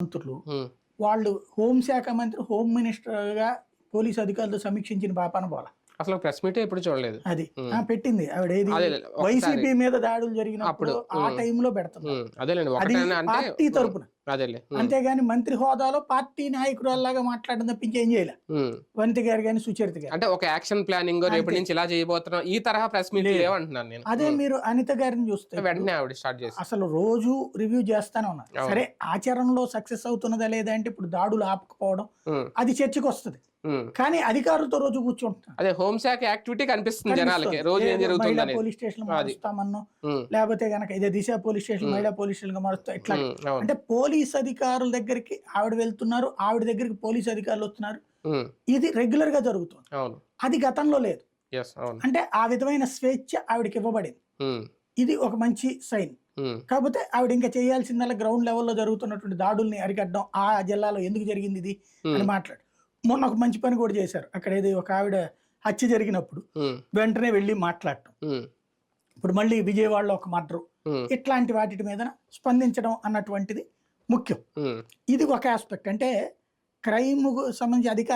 మంత్రులు. వాళ్ళు హోంశాఖ మంత్రి హోమ్ మినిస్టర్గా పోలీసు అధికారులతో సమీక్షించిన పాపాన పోల అసలు ప్రెస్ మీటే ఎప్పుడు చూడలేదు. అది. ఆ, పెట్టింది. ఆవిడ ఏది? వైసీపీ మీద దాడులు జరిగినప్పుడు ఆ టైంలో పెడుతుంది ఉమ్, అదేలేండి పార్టీ తరపున. అంతేగాని మంత్రి హోదాలో పార్టీ నాయకురాల్లాగా మాట్లాడడం తప్పించి ఏం చేయలే. వనిత గారు కానీ సుచరిత గారు. అంటే ఒక యాక్షన్ ప్లానింగ్ రేపటి నుంచి ఇలా చేయబోతున్నాం. ఈ తరహా ప్రెస్ మీట్ లేవంటున్నాను నేను. అదే మీరు అనిత గారిని చూస్తే వెంటనే ఆవిడ స్టార్ట్ చేసి. అసలు రోజు రివ్యూ చేస్తానే ఉన్నారు సరే ఆచరణలో సక్సెస్ అవుతున్నదా లేదా అంటే ఇప్పుడు దాడులు ఆపకపోవడం అది చర్చకు వస్తుంది. కానీ అధికారులతో రోజు కూర్చుంటున్నారు అదే హోంశాఖ యాక్టివిటీ కనిపిస్తుంది జనాలకి. రోజు ఏం జరుగుతుంది పోలీస్ స్టేషన్ మారుస్తామన్నో లేకపోతే గనక ఇదే దిశ పోలీస్ స్టేషన్ మహిళా పోలీస్ స్టేషన్గా మారుస్తా ఇట్లా అవును. అంటే పోలీస్ అధికారుల దగ్గరికి ఆవిడ వెళ్తున్నారు ఆవిడ దగ్గరికి పోలీస్ అధికారులు వస్తున్నారు. ఇది రెగ్యులర్గా జరుగుతుంది అది గతంలో లేదు. అంటే ఆ విధమైన స్వేచ్ఛ ఆవిడకి ఇవ్వబడింది. ఇది ఒక మంచి సైన్. కాకపోతే ఆవిడ ఇంకా చేయాల్సిందల్లా గ్రౌండ్ లెవెల్లో జరుగుతున్నటువంటి దాడుల్ని అరికట్టడం ఆ జిల్లాలో ఎందుకు జరిగింది ఇది అని మాట్లాడు. మొన్న ఒక మంచి పని కూడా చేశారు. అక్కడ ఏది ఒక ఆవిడ హత్య జరిగినప్పుడు వెంటనే వెళ్ళి మాట్లాడటం. ఇప్పుడు మళ్ళీ విజయవాడలో ఒక మర్డరు. ఇట్లాంటి వాటి మీద స్పందించడం అన్నటువంటిది ముఖ్యం. ఇది ఒక ఆస్పెక్ట్ అంటే క్రైమ్ సంబంధించి అధికార